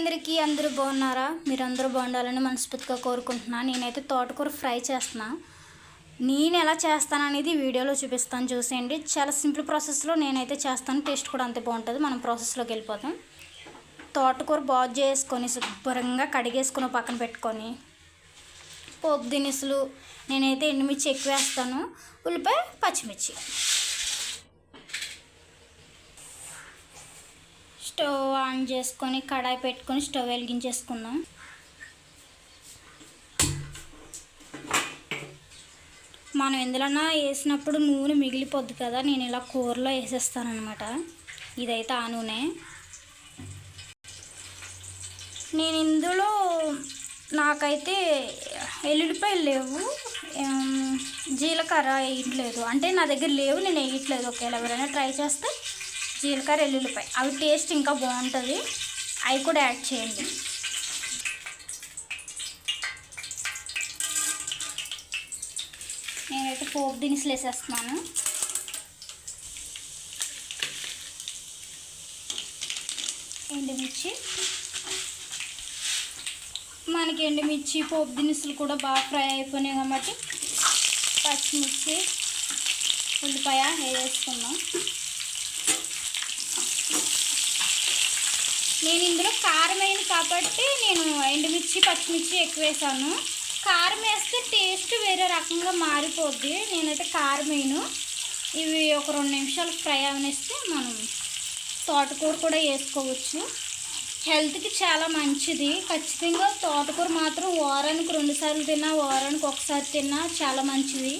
అందరికీ అందరూ బాగున్నారా? మీరు అందరూ బాగుండాలని మనస్ఫూర్తిగా కోరుకుంటున్నాను నేనైతే తోటకూర ఫ్రై చేస్తున్నా. నేను ఎలా చేస్తాను అనేది వీడియోలో చూపిస్తాను. చూసేయండి. చాలా సింపుల్ ప్రాసెస్లో నేనైతే చేస్తాను. టేస్ట్ కూడా అంతే బాగుంటుంది. మనం ప్రాసెస్లోకి వెళ్ళిపోతాం. తోటకూర బాగు చేసుకొని శుభ్రంగా కడిగేసుకుని పక్కన పెట్టుకొని పోపు దినుసులు నేనైతే ఎండుమిర్చి ఎక్కువ వేస్తాను. ఉల్లిపాయ పచ్చిమిర్చి. స్టవ్ ఆన్ చేసుకొని కడాయి పెట్టుకొని స్టవ్ వెలిగించేసుకుందాం. మనం ఎందులన్నా వేసినప్పుడు నూనె మిగిలిపోద్ది కదా నేను ఇలా కూరలో వేసేస్తానమాట ఇదైతే ఆ నూనె. నేను ఇందులో నాకైతే ఎల్లుల్లిపాయలు లేవు జీలకర్ర వేయట్లేదు. అంటే నా దగ్గర లేవు నేను వేయట్లేదు. ఒకవేళ ఎవరైనా ట్రై చేస్తే జీలకర్ర ఎల్లుల్లిపాయ. అవి టేస్ట్ ఇంకా బాగుంటుంది. అవి కూడా యాడ్ చేయండి. నేనైతే పోపు దినుసులు వేసేస్తున్నాను. ఎండుమిర్చి. మనకి ఎండుమిర్చి పోపు దినుసులు కూడా బాగా ఫ్రై అయిపోయినాయి కాబట్టి పచ్చిమిర్చి ఉల్లిపాయ వేసుకున్నాం నేను ఇందులో కారం అయింది కాబట్టి నేను ఎండుమిర్చి పచ్చిమిర్చి ఎక్కువ వేసాను. కారం వేస్తే టేస్ట్ వేరే రకంగా మారిపోద్ది. నేనైతే కారం వేయను. ఇవి ఒక రెండు నిమిషాలు ఫ్రై అవనిస్తే మనం తోటకూర కూడా వేసుకోవచ్చు. హెల్త్కి చాలా మంచిది. ఖచ్చితంగా తోటకూర మాత్రం వారానికి రెండుసార్లు తిన్నా వారానికి ఒకసారి తిన్నా చాలా మంచిది.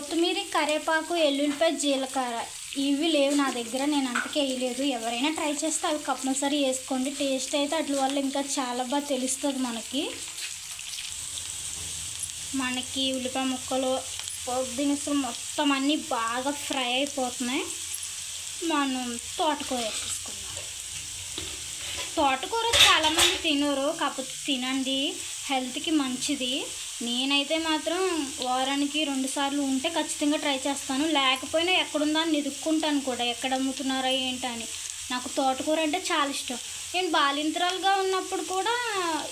కొత్తిమీర కరివేపాకు ఎల్లుల్లిపాయ జీలకర్ర. ఇవి లేవు నా దగ్గర నేను అంతకే వేయలేదు. ఎవరైనా ట్రై చేస్తే అవి కంపల్సరీ వేసుకోండి. టేస్ట్ అయితే అట్ల వల్ల ఇంకా చాలా బాగా తెలుస్తుంది మనకి. మనకి ఉల్లిపాయ ముక్కలు పోపు దినుసులు మొత్తం అన్నీ బాగా ఫ్రై అయిపోతున్నాయి. మనం తోటకూర వేసేసుకుందాం. తోటకూర చాలామంది తినరు కాకపోతే తినండి. హెల్త్కి మంచిది. నేనైతే మాత్రం వారానికి రెండు సార్లు ఉంటే ఖచ్చితంగా ట్రై చేస్తాను. లేకపోయినా ఎక్కడుందా అని నిదుక్కుంటాను కూడా. ఎక్కడ అమ్ముతున్నారా ఏంటని నాకు తోటకూర అంటే చాలా ఇష్టం. నేను బాలింతరాలుగా ఉన్నప్పుడు కూడా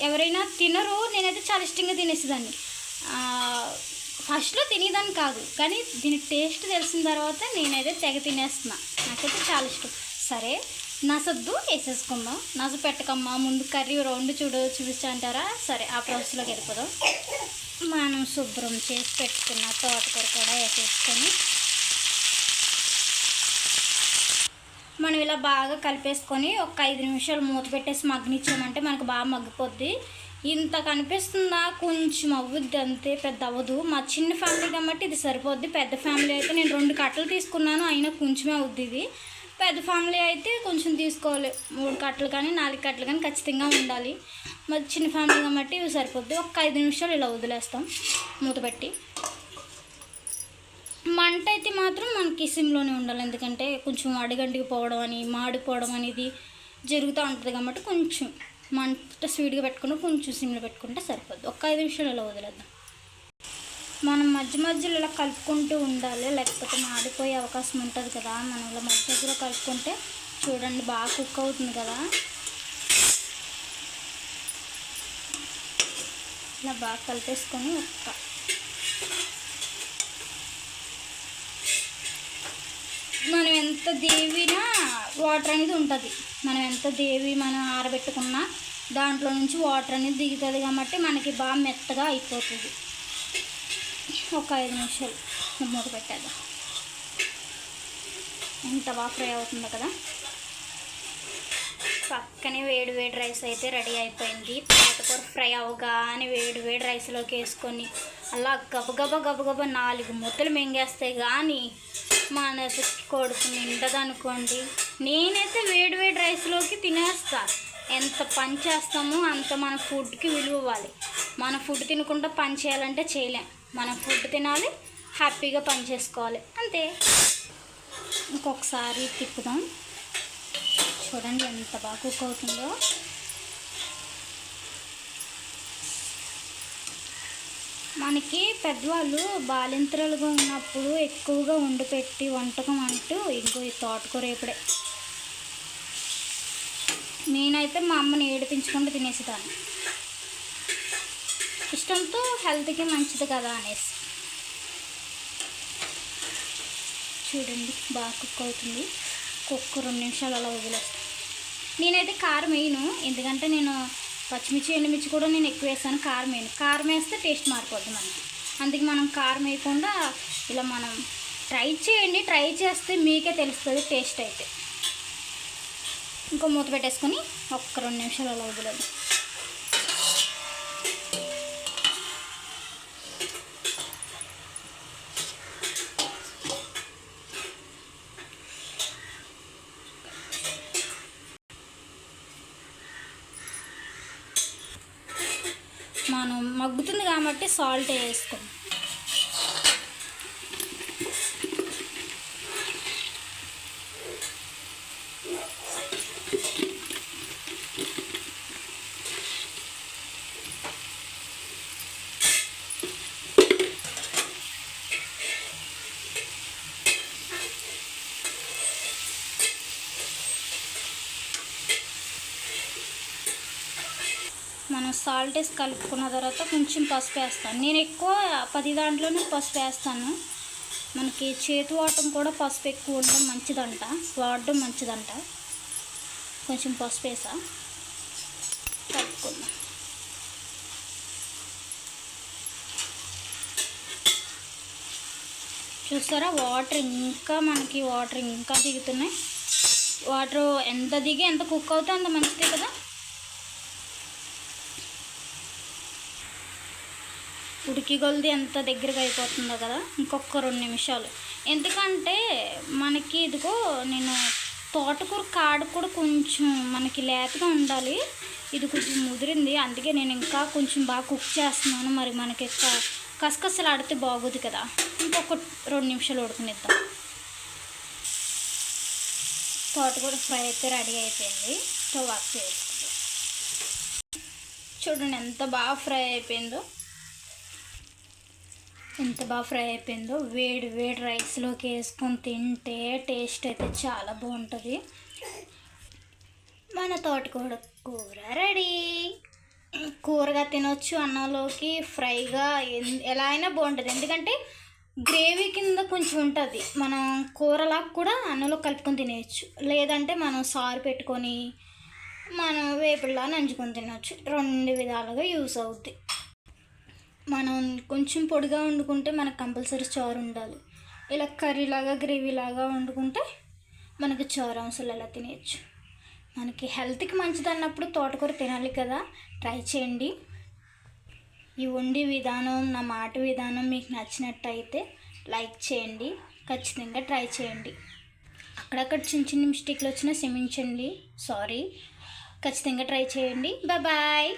ఎవరైనా తినరు. నేనైతే చాలా ఇష్టంగా తినేసేదాన్ని. ఫస్ట్లో తినేదాన్ని కాదు. కానీ దీని టేస్ట్ తెలిసిన తర్వాత నేనైతే తెగ తినేస్తున్నా. నాకైతే చాలా ఇష్టం. సరే నసద్దు వేసేసుకుందాం. నసు పెట్టకమ్మా ముందు కర్రీ రౌండ్ చూడు చూపించా అంటారా? సరే ఆ ప్రాసెస్లోకి వెళ్ళిపోదాం. మనం శుభ్రం చేసి పెట్టుకున్న తోటకూర కూడా వేసేసుకొని మనం ఇలా బాగా కలిపేసుకొని ఒక ఐదు నిమిషాలు మూత పెట్టేసి మగ్గనిచ్చామంటే మనకు బాగా మగ్గిపోద్ది. ఇంత కనిపిస్తుందా? కొంచెం అవ్వుద్ది అంతే పెద్ద అవ్వదు. మా చిన్న ఫ్యామిలీ కాబట్టి ఇది సరిపోద్ది. పెద్ద ఫ్యామిలీ అయితే నేను రెండు కట్టలు తీసుకున్నాను అయినా కొంచెమే అవుద్ది ఇది. పెద్ద ఫ్యామిలీ అయితే కొంచెం తీసుకోవాలి. మూడు కట్టలు కానీ నాలుగు కట్టలు కానీ ఖచ్చితంగా ఉండాలి. మరి చిన్న ఫ్యామిలీ కాబట్టి ఇవి సరిపోద్ది. ఒక ఐదు నిమిషాలు ఇలా వదిలేస్తాం మూత పెట్టి. మంట అయితే మాత్రం మనకి సిమ్లోనే ఉండాలి. ఎందుకంటే కొంచెం అడిగంటికి పోవడం అని మాడిపోవడం అనేది జరుగుతూ ఉంటుంది కాబట్టి కొంచెం మంట స్వీట్గా పెట్టుకుంటే కొంచెం సిమ్లో పెట్టుకుంటే సరిపోద్ది. ఒక ఐదు నిమిషాలు ఇలా వదిలేద్దాం. మనం మధ్య మధ్యలో ఇలా కలుపుకుంటూ ఉండాలి. లేకపోతే మాడిపోయే అవకాశం ఉంటుంది కదా. మనం ఇలా మధ్య మధ్యలో కలుపుకుంటే చూడండి బాగా కుక్ అవుతుంది కదా. ఇలా బాగా కలిపేసుకొని ఒక్క మనం ఎంత దేవినా వాటర్ అనేది ఉంటుంది. మనం ఎంత దేవి మనం ఆరబెట్టుకున్నా దాంట్లో నుంచి వాటర్ అనేది దిగుతుంది కాబట్టి మనకి బాగా మెత్తగా అయిపోతుంది. ఒక ఐదు నిమిషాలు మూత పెట్టేద్దాం. ఎంత బాగా ఫ్రై అవుతుందో కదా. పక్కనే వేడి వేడి రైస్ అయితే రెడీ అయిపోయింది. తోటకూర ఫ్రై అవగానే వేడి వేడి రైస్లోకి వేసుకొని అలా గబగబ గబగబ నాలుగు ముద్దలు మింగేస్తాయి కానీ మనసు కొడుకు నిండదనుకోండి. నేనైతే వేడి వేడి రైస్లోకి తినేస్తాను ఎంత పని చేస్తామో అంత మన ఫుడ్కి విలువ ఇవ్వాలి. మన ఫుడ్ తినకుండా పని చేయాలంటే చేయలేం. మనం ఫుడ్ తినాలి హ్యాపీగా పని చేసుకోవాలి. అంతే. ఇంకొకసారి తిప్పుదాం. చూడండి ఎంత బాగా కుక్ అవుతుందో. మనకి పెద్దవాళ్ళు బాలింతరాలుగా ఉన్నప్పుడు ఎక్కువగా వండు పెట్టి వంటకం అంటూ ఇంకో ఈ తోటకూర ఇప్పుడే. నేనైతే మా అమ్మని ఏడిపించుకుంటూ తినేసేదాన్ని. ఇష్టంతో హెల్త్కి మంచిది కదా అనేసి. చూడండి బాగా కుక్ అవుతుంది. కుక్క రెండు నిమిషాలు అలా వదిలేస్తాను. నేనైతే కారం వేయను. ఎందుకంటే నేను పచ్చిమిర్చి ఎండుమిర్చి కూడా నేను ఎక్కువ వేస్తాను కారం వేయను. కారం వేస్తే టేస్ట్ మారిపోద్ది మనకి. అందుకే మనం కారం వేయకుండా ఇలా మనం ట్రై చేయండి. ట్రై చేస్తే మీకే తెలుస్తుంది టేస్ట్ అయితే. ఇంకో మూత పెట్టేసుకొని ఒక్క రెండు నిమిషాలు అలా వదిలేదు మనం మగ్గుతుంది కాబట్టి సాల్ట్ వేసుకోండి. మనం సాల్ట్ వేసి కలుపుకున్న తర్వాత కొంచెం పసుపు వేస్తాను. నేను ఎక్కువ పది దాంట్లోనే పసుపు వేస్తాను. మనకి చేతి వాడటం కూడా పసుపు ఎక్కువ ఉండడం మంచిదంట. వాడడం మంచిదంట. కొంచెం పసుపు వేసా. కలుపుకుందాం. చూసారా? వాటర్ ఇంకా మనకి వాటర్ ఇంకా దిగుతున్నాయి. వాటర్ ఎంత దిగి ఎంత కుక్ అవుతే అంత మంచిది కదా? ఉడికి కొలిది ఎంత దగ్గరగా అయిపోతుందో కదా ఇంకొక రెండు నిమిషాలు. ఎందుకంటే మనకి ఇదిగో నేను తోటకూర కాడ కూడా కొంచెం మనకి లేతగా ఉండాలి. ఇది కొంచెం ముదిరింది. అందుకే నేను ఇంకా కొంచెం బాగా కుక్ చేస్తున్నాను. మరి మనకి కసకసలు ఆడితే బాగోదు కదా. ఇంకొక రెండు నిమిషాలు ఉడకనిద్దాం. తోటకూర ఫ్రై అయితే రెడీ అయిపోయింది. సో వాక్ చేసుకుందాం చూడండి ఎంత బాగా ఫ్రై అయిపోయిందో. ఎంత బాగా ఫ్రై అయిపోయిందో వేడి వేడి రైస్లోకి వేసుకొని తింటే టేస్ట్ అయితే చాలా బాగుంటుంది. మన తోటకూర కూర రెడీ. కూరగా తినొచ్చు అన్నంలోకి ఫ్రైగా ఎలా అయినా బాగుంటుంది. ఎందుకంటే గ్రేవీ కింద కొంచెం ఉంటుంది. మనం కూరలా కూడా అన్నంలో కలుపుకొని తినేయచ్చు. లేదంటే మనం సారు పెట్టుకొని మనం వేపుడులా నంచుకొని తినొచ్చు. రెండు విధాలుగా యూస్ అవుద్ది. మనం కొంచెం పొడిగా వండుకుంటే మనకు కంపల్సరీ చారు ఉండాలి. ఇలా కర్రీలాగా గ్రేవీలాగా వండుకుంటే మనకి చారు అవసరం ఎలా తినేయచ్చు? మనకి హెల్త్కి మంచిది అన్నప్పుడు తోటకూర తినాలి కదా. ట్రై చేయండి. ఈ వండి విధానం నా మాట విధానం మీకు నచ్చినట్టయితే లైక్ చేయండి. ఖచ్చితంగా ట్రై చేయండి. అక్కడక్కడ చిన్న చిన్న మిస్టేక్లు వచ్చినా క్షమించండి. సారీ. ఖచ్చితంగా ట్రై చేయండి. బాయ్.